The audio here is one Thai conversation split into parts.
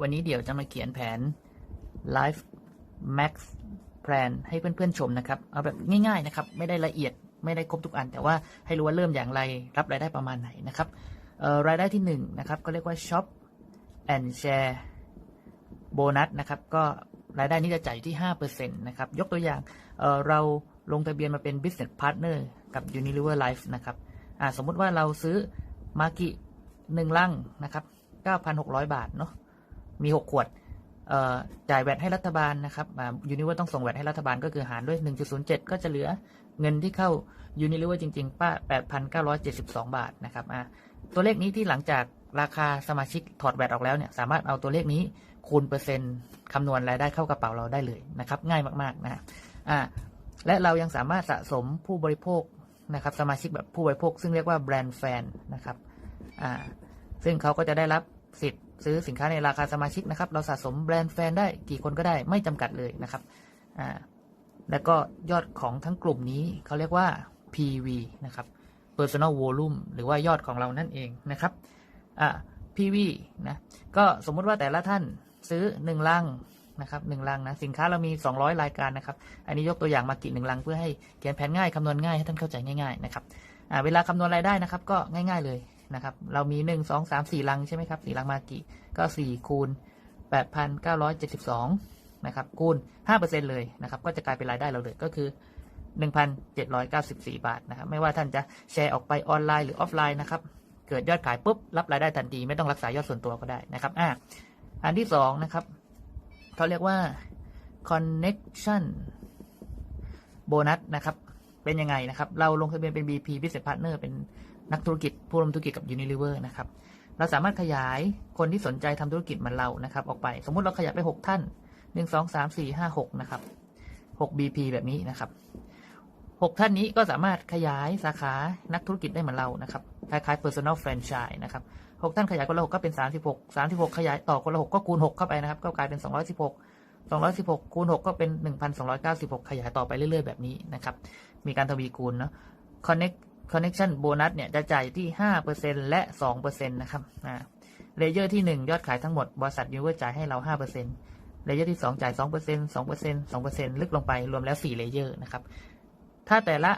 วันนี้เดี๋ยวจะมาเขียนแผน Life Max Plan ให้เพื่อนๆชมนะครับ เอาแบบง่ายๆนะครับ ไม่ได้ละเอียดไม่ได้ครบทุกอัน แต่ว่าให้รู้ว่าเริ่มอย่างไรรับรายได้ประมาณไหนนะครับรายได้ที่1นงนะครับก็เรียกว่า Shop and Share โบนัสนะครับก็รายได้นี้จะจ่ายอยู่ที่5%นะครับยกตัวอย่างเเราลงทะเบียนมาเป็น Business Partner กับ Unilever Life นะครับสมมุติว่าเราซื้อมากิหนึ่งลังนะครับ 9,600 บาทเนาะ มี6ขวดเอ่อจ่ายแวดให้รัฐบาลนะครับยูนิเวอร์ต้องส่งแวดให้รัฐบาลก็คือหารด้วย 1.07 ก็จะเหลือเงินที่เข้ายูนิเวอร์จริง ๆ ป้า 8,972 บาทนะครับอ่าตัวเลขนี้ที่หลังจากราคาสมาชิกถอดแวดออกแล้วเนี่ยสามารถเอาตัวเลขนี้คูณเปอร์เซ็นต์คำนวณรายได้เข้ากระเป๋าเราได้เลยนะครับ ง่ายมากๆนะอ่าและเรายังสามารถสะสมผู้บริโภคนะครับ สมาชิกแบบผู้บริโภค ซึ่งเรียกว่าแบรนด์แฟนนะครับอ่าซึ่งเขาก็จะได้รับ สิทธิ์ซื้อสินค้าในราคาสมาชิกนะครับ เราสะสมแบรนด์แฟนได้กี่คนก็ได้ไม่จำกัดเลยนะครับอ่าแล้วก็ยอดของทั้งกลุ่มนี้เขาเรียกว่า PV นะครับ Personal Volume หรือว่ายอดของเรานั่นเองนะครับอ่า PV นะก็สมมุติว่าแต่ละท่านซื้อ 1 ลังนะครับหนึ่งลังนะสินค้าเรามี 200 รายการนะครับ อันนี้ยกตัวอย่างมากี่หนึ่งลังเพื่อให้เขียนแผนง่ายคำนวณง่ายให้ท่านเข้าใจง่ายๆนะครับอ่าเวลาคำนวณรายได้นะครับ ก็ง่าย ๆเลย นะครับ เรามี1 2 3 4ลังใช่ไหมครับ4ลังมากี่ก็4คูณ8,972นะครับคูณ5%เลยนะครับ ก็จะกลายเป็นรายได้เราเลยก็คือ1,794บาทนะครับ ไม่ว่าท่านจะแชร์ออกไปออนไลน์หรือออฟไลน์นะครับ เกิดยอดขายปุ๊บรับรายได้ทันทีไม่ต้องรักษายอดส่วนตัวก็ได้นะครับอ่าอันที่สองนะครับเขาเรียกว่า connection bonus นะครับ เป็นยังไงนะครับ เราลงทะเบียนเป็น BP Business Partner เป็น นักธุรกิจผู้ร่วมธุรกิจกับ Unilever นะครับเราสามารถขยายคนที่สนใจทำธุรกิจเหมือนเรานะครับ ออกไปสมมุติเราขยายไป 6 ท่าน 1 2 3 4 5 6 นะครับ 6 BP แบบนี้นะครับ 6 ท่านนี้ก็สามารถขยายสาขานักธุรกิจได้เหมือนเรานะครับคล้ายๆ personal franchise นะครับ 6 ท่านขยายคนละ 6 ก็เป็น 36 36 ขยายต่อคนละ 6 ก็คูณ 6 เข้าไปนะครับ ก็กลายเป็น 216 216 คูณ 6 ก็เป็น 1,296 ขยายต่อไปเรื่อยๆ แบบนี้นะครับ มีการทวีคูณเนาะ connect connection bonus เนี่ยจะจ่ายที่ 5%และ 2%นะครับอ่าเลเยอร์ที่ 1 ยอดขายทั้งหมด บริษัทยูเวอร์จ่ายให้เรา 5%เลเยอร์ที่ 2 จ่าย 2% 2% 2%ลึกลงไปรวมแล้ว 4 เลเยอร์นะครับ ถ้าแต่ละ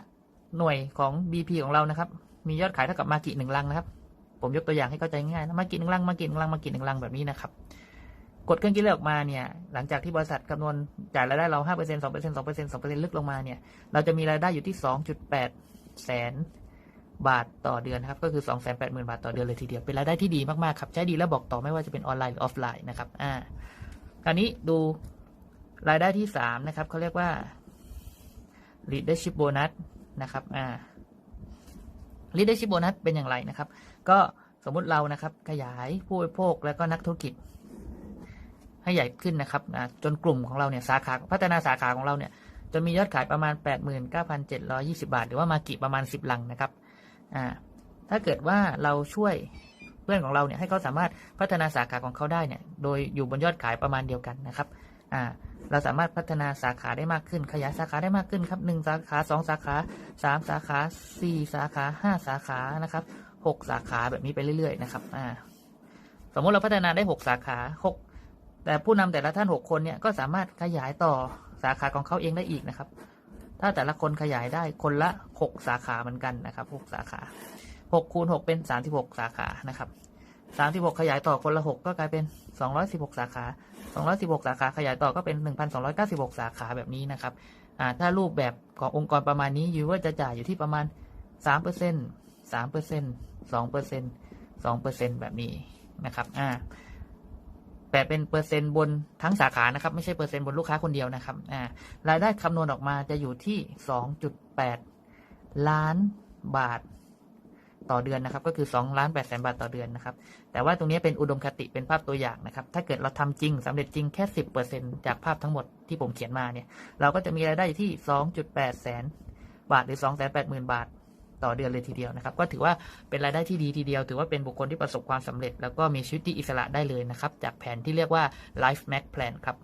หน่วยของ BP ของเรานะครับ มียอดขายเท่ากับมากิหนึ่งลังนะครับ ผมยกตัวอย่างให้เข้าใจง่ายนะมากิหนึ่งลังมากิหนึ่งลังมากิหนึ่งลังแบบนี้นะครับ กดเครื่องคิดเลขออกมาเนี่ย หลังจากที่บริษัทคำนวณจ่ายรายได้เรา 5% 2% 2% 2%ลึกลงมาเนี่ย เราจะมีรายได้อยู่ที่ 2.8 แสน บาทต่อเดือนครับก็คือ 280,000 บาทต่อเดือนเลยทีเดียวเป็นรายได้ที่ดีมากๆครับใช้ดีแล้วบอกต่อไม่ว่าจะเป็นออนไลน์หรือออฟไลน์นะครับอ่าคราวนี้ดูรายได้ที่3นะครับเขาเรียกว่า leadership bonus นะครับอ่า leadership bonus เป็นอย่างไรนะครับ ก็สมมุติเรานะครับขยายผู้บริโภคแล้วก็นักธุรกิจ ให้ใหญ่ขึ้นนะครับนะจนกลุ่มของเราเนี่ยสาขาพัฒนาสาขาของเราเนี่ยจนมียอดขายประมาณ 89,720 บาท หรือว่ามากิประมาณ 10 ลังนะครับ อ่า ถ้าเกิดว่าเราช่วยเพื่อนของเราเนี่ยให้เขาสามารถพัฒนาสาขาของเขาได้เนี่ย โดยอยู่บนยอดขายประมาณเดียวกันนะครับ อ่า เราสามารถพัฒนาสาขาได้มากขึ้น ขยายสาขาได้มากขึ้นครับหนึ่งสาขาสองสาขาสามสาขาสี่สาขาห้าสาขานะครับหกสาขาแบบนี้ไปเรื่อยๆนะครับ อ่า สมมติเราพัฒนาได้หกสาขาหกแต่ผู้นำแต่ละท่านหกคนเนี่ยก็สามารถขยายต่อสาขาของเขาเองได้อีกนะครับ ถ้าแต่ละคนขยายได้คนละหกสาขาเหมือนกันนะครับหกสาขาหกคูณหกเป็นสามสิบหกสาขานะครับสามสิบหกขยายต่อคนละหกก็กลายเป็นสองร้อยสิบหกสาขาสองร้อยสิบหกสาขาขยายต่อก็เป็นหนึ่งพันสองร้อยเก้าสิบหกสาขาแบบนี้นะครับถ้ารูปแบบขององค์กรประมาณนี้ยูว่าจะจ่ายอยู่ที่ประมาณสามเปอร์เซ็นสามเปอร์เซ็นสองเปอร์เซ็นสองเปอร์เซ็นแบบนี้นะครับอ่า แต่เป็นเปอร์เซ็นต์บนทั้งสาขานะครับ ไม่ใช่เปอร์เซ็นต์บนลูกค้าคนเดียวนะครับอ่ารายได้คำนวณออกมาจะอยู่ที่ 2.8 ล้านบาทต่อเดือนนะครับ ก็คือ2ล้าน8แสนบาทต่อเดือนนะครับ แต่ว่าตรงนี้เป็นอุดมคติเป็นภาพตัวอย่างนะครับ ถ้าเกิดเราทำจริงสำเร็จจริงแค่ 10%จากภาพทั้งหมดที่ผมเขียนมาเนี่ย เราก็จะมีรายได้ที่ 2.8 แสนบาทหรือ280,000 บาท ต่อเดือนเลยทีเดียวนะครับก็ถือว่าเป็นรายได้ที่ดีทีเดียว ถือว่าเป็นบุคคลที่ประสบความสำเร็จ แล้วก็มีชีวิตที่อิสระได้เลยนะครับจากแผนที่เรียกว่า Life Max Plan ครับ